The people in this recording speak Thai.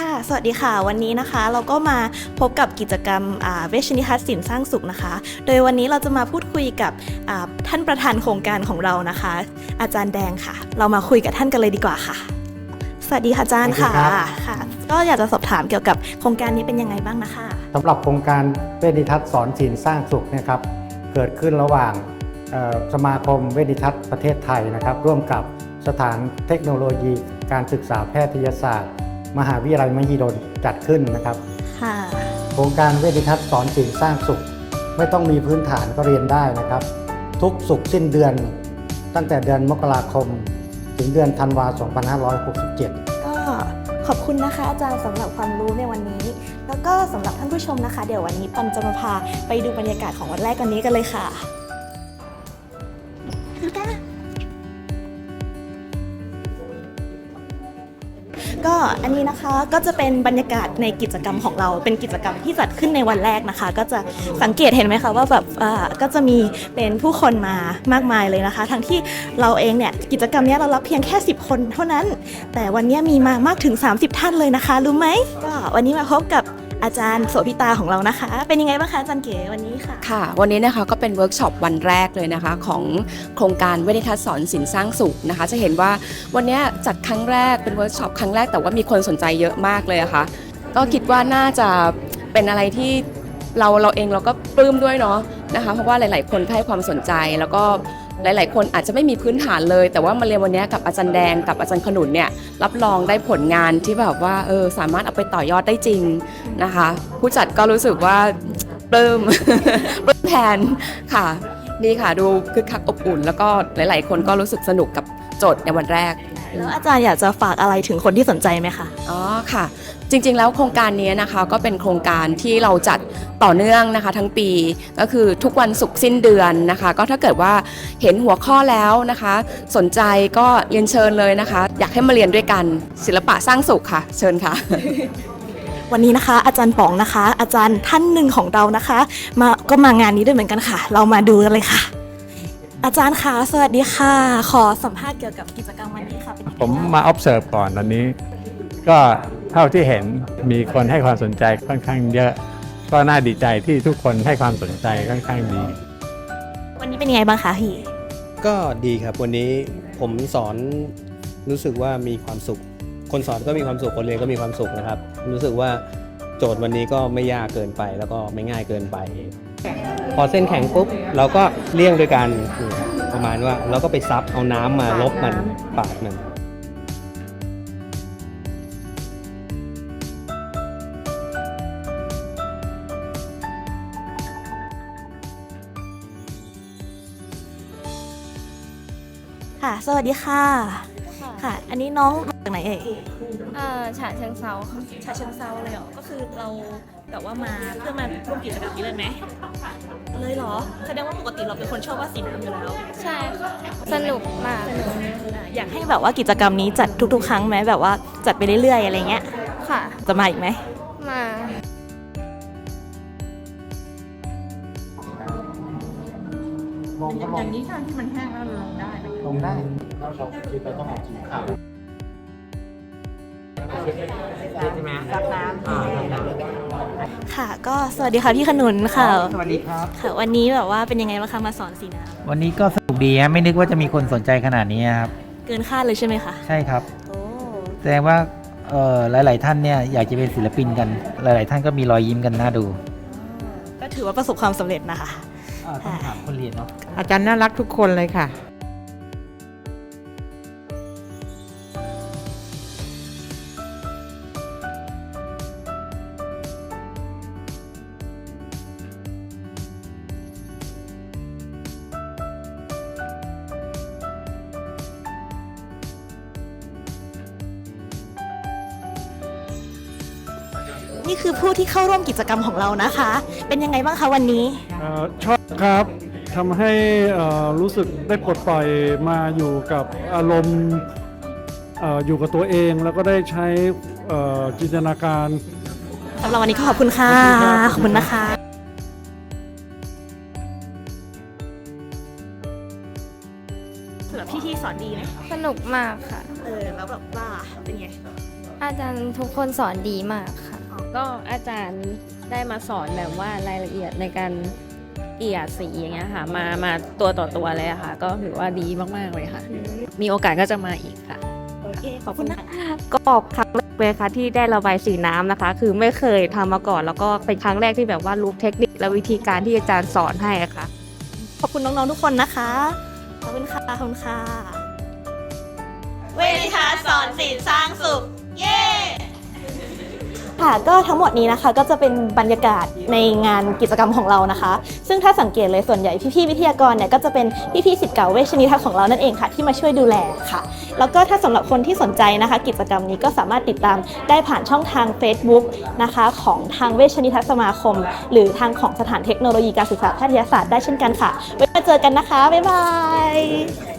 ค่ะ สวัสดีค่ะ วันนี้นะคะ เราก็มาพบกับกิจกรรมอ่าเวชนิทัศน์สินสร้างสุขนะคะ โดยวันนี้เราจะมาพูดคุยกับอ่าท่านประธานโครงการของเรานะคะ อาจารย์แดงค่ะ เรามาคุยกับท่านกันเลยดีกว่าค่ะ สวัสดีค่ะอาจารย์ค่ะสวัสดีครับค่ะ ก็อยากจะสอบถามเกี่ยวกับโครงการนี้เป็นยังไงบ้างนะคะสำหรับโครงการเวชนิทัศน์สอนศิลป์สร้างสุขเนะครับ เกิดขึ้นระหว่างเอ่อสมาคมเวชนิทัศน์ประเทศไทยนะครับ ร่วมกับสถานเทคโนโลยี การศึกษาแพทยศาสตร์ มหาวิทยาลัยมหิดลจัดขึ้นนะครับค่ะโครงการเวชนิทัศน์สอนศิลป์สร้างสุข ไม่ต้องมีพื้นฐานก็เรียนได้นะครับ ทุกสุขสิ้นเดือน ตั้งแต่เดือนมกราคม ถึงเดือนธันวาคม2567 ก็ขอบคุณนะคะ อาจารย์สำหรับความรู้ในวันนี้ แล้วก็สำหรับท่านผู้ชมนะคะ เดี๋ยววันนี้ปันจะมาพาไปดูบรรยากาศของวันแรกวันนี้กันเลยค่ะ ก็อันนี้นะคะก็จะเป็นบรรยากาศในกิจกรรมของเรา เป็นกิจกรรมที่จัดขึ้นในวันแรกนะคะ ก็จะสังเกตเห็นไหมคะว่าแบบอ่าก็จะมีเป็นผู้คนมามากมายเลยนะคะ ทั้งที่เราเองเนี่ยกิจกรรมเนี้ยเรารับเพียงแค่ 10 คนเท่านั้น แต่วันเนี้ยมีมามากถึง 30 ท่านเลยนะคะรู้ไหมก็วันนี้มาพบกับ อาจารย์โสภิตาของเรานะคะ เป็นยังไงบ้างคะอาจารย์เก๋วันนี้ค่ะ ค่ะ วันนี้นะคะก็เป็นเวิร์กช็อปวันแรกเลยนะคะของโครงการเวนิทัศน์สอนศิลป์สร้างสุขนะคะ จะเห็นว่าวันนี้จัดครั้งแรกเป็นเวิร์กช็อปครั้งแรกแต่ว่ามีคนสนใจเยอะมากเลยะคะ่ะ ก็คิดว่าน่าจะเป็นอะไรที่เราเราเองเราก็ปลื้มด้วยเนาะนะคะ เพราะว่าหลาย ๆ คนให้ความสนใจแล้วก็ หลาย ๆ คนอาจจะไม่มีพื้นฐานเลย แต่ว่ามาเรียนวันนี้กับอาจารย์แดงกับอาจารย์ขนุนเนี่ยรับรองได้ผลงานที่แบบว่าเออสามารถเอาไปต่อยอดได้จริงนะคะ ผู้จัดก็รู้สึกว่าปลื้มปลื้มแทนค่ะนี่ค่ะดูคึกคักอบอุ่น แล้วก็หลาย ๆ คนก็รู้สึกสนุกกับโจทย์ในวันแรก แล้วอาจารย์อยากจะฝากอะไรถึงคนที่สนใจไหมคะ อ๋อค่ะ จริงๆแล้วโครงการนี้นะคะก็เป็นโครงการที่เราจัดต่อเนื่องนะคะทั้งปีก็คือทุกวันศุกร์สิ้นเดือนนะคะ ก็ถ้าเกิดว่าเห็นหัวข้อแล้วนะคะ สนใจก็เรียนเชิญเลยนะคะ อยากให้มาเรียนด้วยกันศิลปะสร้างสุขค่ะ เชิญค่ะ วันนี้นะคะอาจารย์ป๋องนะคะ อาจารย์ท่านหนึ่งของเรานะคะ มาก็มางานนี้ด้วยเหมือนกันค่ะ เรามาดูกันเลยค่ะ อาจารย์คะสวัสดีค่ะ ขอสัมภาษณ์เกี่ยวกับกิจกรรมวันนี้ค่ะเป็นยังไงผมบ้าง มา observe ก่อนตอนนี้ ก็เท่าที่เห็นมีคนให้ความสนใจค่อนข้างเยอะ ก็น่าดีใจที่ทุกคนให้ความสนใจค่อนข้างดี วันนี้เป็นยังไงบ้างคะพี่ ก็ดีครับวันนี้ผมสอนรู้สึกว่ามีความสุข คนสอนก็มีความสุขคนเรียนก็มีความสุขนะครับ รู้สึกว่า โจทย์วันนี้ก็ไม่ยากเกินไปแล้วก็ไม่ง่ายเกินไป พอเส้นแข็งปุ๊บเราก็เลี่ยงโดยการนี่ครับประมาณว่าเราก็ไปซับเอาน้ำมาลบมันปาดมันค่ะ สวัสดีค่ะ ค่ะ อันนี้น้องมาจากไหนเอ่ยเอ่อฉะเชิงเซาค่ะชาเชิงเซาเลยเหรอ ก็คือเราแบบว่ามาเพื่อมาร่วมกิจกรรมนี้เลยไหมเลยเหรอ แสดงว่าปกติเราเป็นคนชอบวาดสีน้ำอยู่แล้ว ใช่ค่ะสนุกมากอยากให้แบบว่ากิจกรรมนี้จัดทุก ๆ ครั้งไหมแบบว่าจัดไปเรื่อยๆอะไรเงี้ย ค่ะ จะมาอีกไหม มาอย่างนี้การที่มันแห้งแล้วลงได้ลงได้ เราเราคิดเราต้องเอาสีขาวค่ะ ก็สวัสดีค่ะพี่ขนุนค่ะ สวัสดีครับ ค่ะวันนี้แบบว่าเป็นยังไงบ้างคะมาสอนสีน้วันนี้ก็สนุกดีฮะไม่นึกว่าจะมีคนสนใจขนาดนี้ครับำเกินคาดเลยใช่ไหมคะ ใช่ครับ โอ้ แสดงว่าเอ่อหลาย ๆ ท่านเนี่ยอยากจะเป็นศิลปินกัน หลาย ๆ ท่านก็มีรอยยิ้มกันน่าดูก็ถือว่าประสบความสำเร็จนะคะ ต้องถามคนเรียนเนาะอาจารย์น่ารักทุกคนเลยค่ะ นี่คือผู้ที่เข้าร่วมกิจกรรมของเรานะคะ เป็นยังไงบ้างคะวันนี้ เอ่อชอบครับทำให้เอ่อรู้สึกได้ปลดปล่อยมาอยู่กับอารมณ์เอ่ออยู่กับตัวเองแล้วก็ได้ใช้เอ่อจินตนาการ สำหรับวันนี้ก็ขอบคุณค่ะขอบคุณนะคะสำหรับพี่ที่สอนดีไหมสนุกมากค่ะ เออ แล้วแบบว่าเป็นไง อาจารย์ทุกคนสอนดีมากค่ะ ก็อาจารย์ได้มาสอนแบบว่ารายละเอียดในการเอียดสีอย่างเงี้ยค่ะ มามาตัวต่อตัวเลยอะค่ะ ก็ถือว่าดีมาก ๆ เลยค่ะ มีโอกาสก็จะมาอีกค่ะ โอเค ขอบคุณค่ะก็ครั้งแรกเลยค่ะที่ได้ระบายสีน้ำนะคะ คือไม่เคยทำมาก่อน แล้วก็เป็นครั้งแรกที่แบบว่ารู้เทคนิคและวิธีการที่อาจารย์สอนให้อะค่ะ ขอบคุณน้องๆทุกคนนะคะ ขอบคุณค่ะขอบคุณค่ะ เวนิทาสอนศิลสร้างสุขเย้ ค่ะก็ทั้งหมดนี้นะคะก็จะเป็นบรรยากาศในงานกิจกรรมของเรานะคะ ซึ่งถ้าสังเกตเลยส่วนใหญ่พี่ๆวิทยากรเนี่ยก็จะเป็นพี่ๆสิทธิ์เก่าเวชนิทัศน์ของเรานั่นเองค่ะ ที่มาช่วยดูแลค่ะ แล้วก็ถ้าสำหรับคนที่สนใจนะคะ กิจกรรมนี้ก็สามารถติดตามได้ผ่านช่องทาง Facebook นะคะของทางเวชนิทัศน์สมาคม หรือทางของสถานเทคโนโลยีการศึกษาแพทยศาสตร์ได้เช่นกันค่ะไว้มาเจอกันนะคะบ๊ายบาย